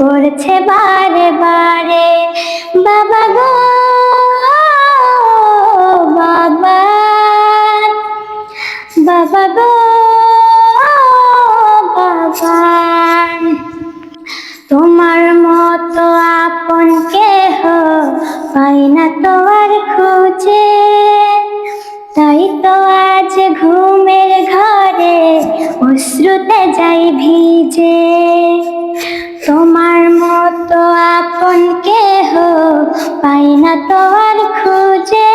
পড়ছে বারে বারে। বাবা গো, বাবা। বাবা গো, বাবা। তোমার মতো আপন কেহ পাই না তো আর খুঁজে। তাই তো আজ ঘুমের ঘরে অশ্রুতে যাই ভিজে। তোমার মতো আপন কেহ পাই না তো আর খুঁজে।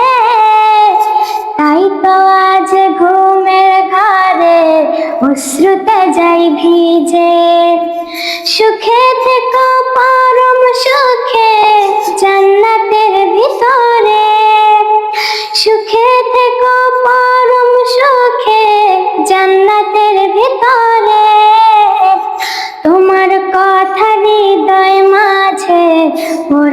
তাই তো আজ ঘুমের ঘরে অশ্রুতে যাই ভিজে। সুখে থেকো, পরম সুখে